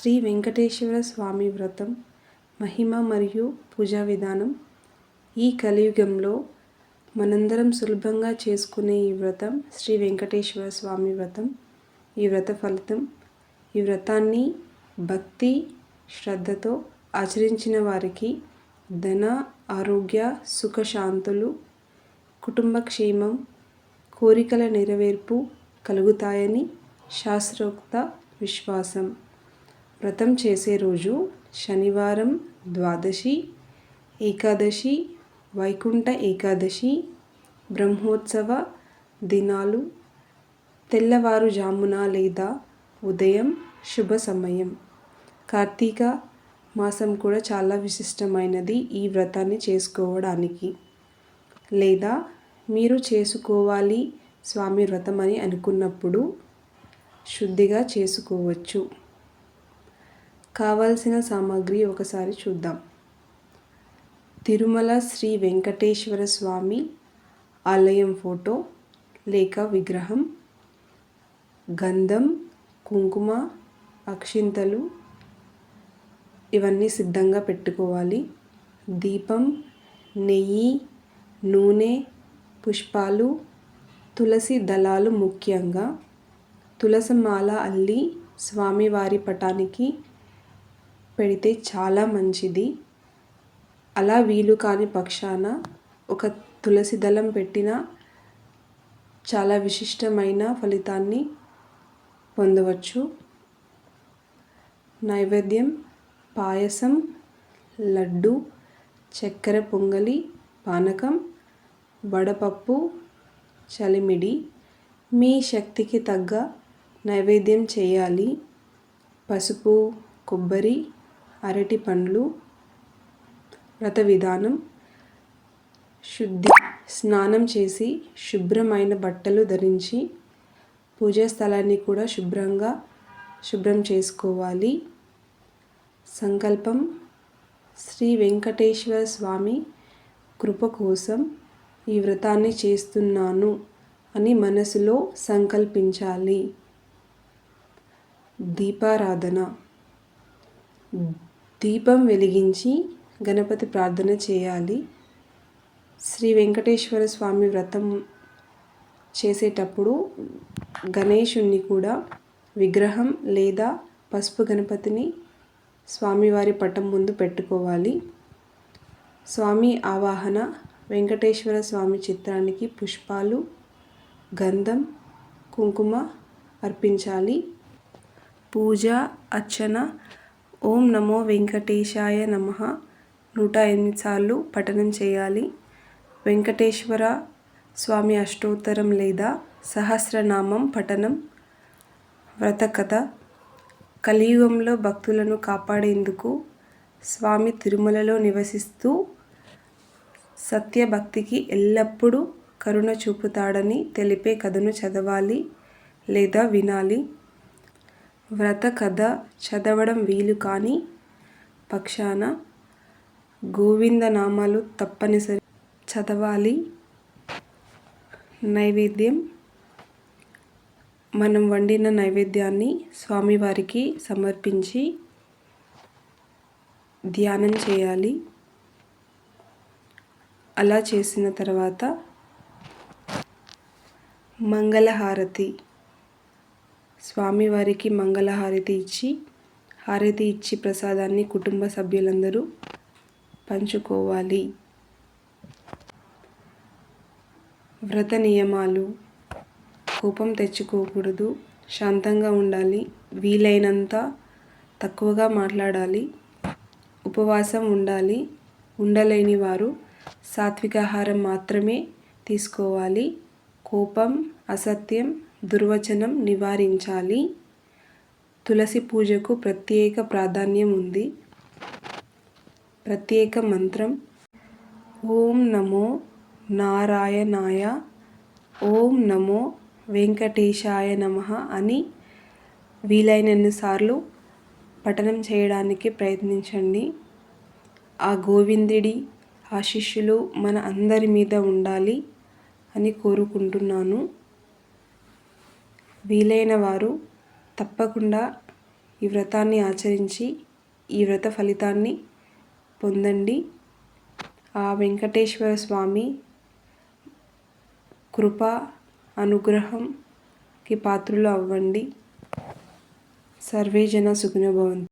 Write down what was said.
శ్రీ వెంకటేశ్వర స్వామి వ్రతం మహిమ మరియు పూజా విధానం. ఈ కలియుగంలో మనందరం సులభంగా చేసుకునే ఈ వ్రతం శ్రీ వెంకటేశ్వర స్వామి వ్రతం. ఈ వ్రత ఫలితం ఈ వ్రతాన్ని భక్తి శ్రద్ధతో ఆచరించిన వారికి ధన ఆరోగ్య సుఖశాంతులు కుటుంబ క్షేమం కోరికల నెరవేర్పు కలుగుతాయని శాస్త్రోక్త విశ్వాసం. వ్రతం చేసే రోజు శనివారం ద్వాదశి ఏకాదశి వైకుంఠ ఏకాదశి బ్రహ్మోత్సవ దినాలు తెల్లవారుజామున లేదా ఉదయం శుభ సమయం. కార్తీక మాసం కూడా చాలా విశిష్టమైనది ఈ వ్రతాన్ని చేసుకోవడానికి. లేదా మీరు చేసుకోవాలి స్వామి వ్రతం అని అనుకున్నప్పుడు శుద్ధిగా చేసుకోవచ్చు. కావాల్సిన సామాగ్రి ఒకసారి చూద్దాం. తిరుమల శ్రీ వెంకటేశ్వర స్వామి ఆలయం ఫోటో లేక విగ్రహం గంధం కుంకుమ అక్షింతలు ఇవన్నీ సిద్ధంగా పెట్టుకోవాలి. దీపం నెయ్యి నూనె పుష్పాలు తులసి దళాలు ముఖ్యంగా. తులసిమాల అల్లి స్వామివారి పటానికి పెడితే చాలా మంచిది. అలా వీలు కాని పక్షాన ఒక తులసి దళం పెట్టిన చాలా విశిష్టమైన ఫలితాన్ని పొందవచ్చు. నైవేద్యం పాయసం లడ్డు చక్కెర పొంగలి పానకం వడపప్పు చలిమిడి. మీ శక్తికి తగ్గ నైవేద్యం చేయాలి. పసుపు కొబ్బరి అరటి పండ్లు వ్రత విధానం శుద్ధి స్నానం చేసి శుభ్రమైన బట్టలు ధరించి పూజా స్థలాన్ని కూడా శుభ్రంగా శుభ్రం చేసుకోవాలి. సంకల్పం శ్రీ వెంకటేశ్వర స్వామి కృప కోసం ఈ వ్రతాన్ని చేస్తున్నాను అని మనసులో సంకల్పించాలి. దీపారాధన. దీపం వెలిగించి గణపతి ప్రార్థన చేయాలి. శ్రీ వెంకటేశ్వర స్వామి వ్రతం చేసేటప్పుడు గణేషుణ్ణి కూడా విగ్రహం లేదా పసుపు గణపతిని స్వామివారి పటం ముందు పెట్టుకోవాలి. స్వామి ఆవాహన వెంకటేశ్వర స్వామి చిత్రానికి పుష్పాలు గంధం కుంకుమ అర్పించాలి. పూజ అర్చన ఓం నమో వెంకటేశాయ నమ. నూట ఎనిమిది సార్లు పఠనం చేయాలి. వెంకటేశ్వర స్వామి అష్టోత్తరం లేదా సహస్రనామం పఠనం. వ్రతకథ. కలియుగంలో భక్తులను కాపాడేందుకు స్వామి తిరుమలలో నివసిస్తూ సత్యభక్తికి ఎల్లప్పుడూ కరుణ చూపుతాడని తెలిపే కథను చదవాలి లేదా వినాలి. వ్రత కథ చదవడం వీలు కాని పక్షాన గోవిందనామాలు తప్పనిసరి చదవాలి. నైవేద్యం. మనం వండిన నైవేద్యాన్ని స్వామివారికి సమర్పించి ధ్యానం చేయాలి. అలా చేసిన తర్వాత మంగళహారతి. స్వామివారికి మంగళహారతి ఇచ్చి హారతి ఇచ్చి ప్రసాదాన్ని కుటుంబ సభ్యులందరూ పంచుకోవాలి. వ్రత నియమాలు కోపం తెచ్చుకోకూడదు శాంతంగా ఉండాలి వీలైనంత తక్కువగా మాట్లాడాలి ఉపవాసం ఉండాలి ఉండలేని వారు సాత్విక ఆహారం మాత్రమే తీసుకోవాలి. కోపం అసత్యం దుర్వచనం నివారించాలి. తులసి పూజకు ప్రత్యేక ప్రాధాన్యం ఉంది. ప్రత్యేక మంత్రం. ఓం నమో నారాయణాయ ఓం నమో వెంకటేశాయ నమ అని వీలైనన్నిసార్లు పఠనం చేయడానికి ప్రయత్నించండి. ఆ గోవిందుడి ఆశిష్యులు మన అందరి మీద ఉండాలి అని కోరుకుంటున్నాను. వీలైన వారు తప్పకుండా ఈ వ్రతాన్ని ఆచరించి ఈ వ్రత ఫలితాన్ని పొందండి. ఆ వెంకటేశ్వర స్వామి కృప అనుగ్రహంకి పాత్రలు అవ్వండి. సర్వే జన సుఖినో భవంతు.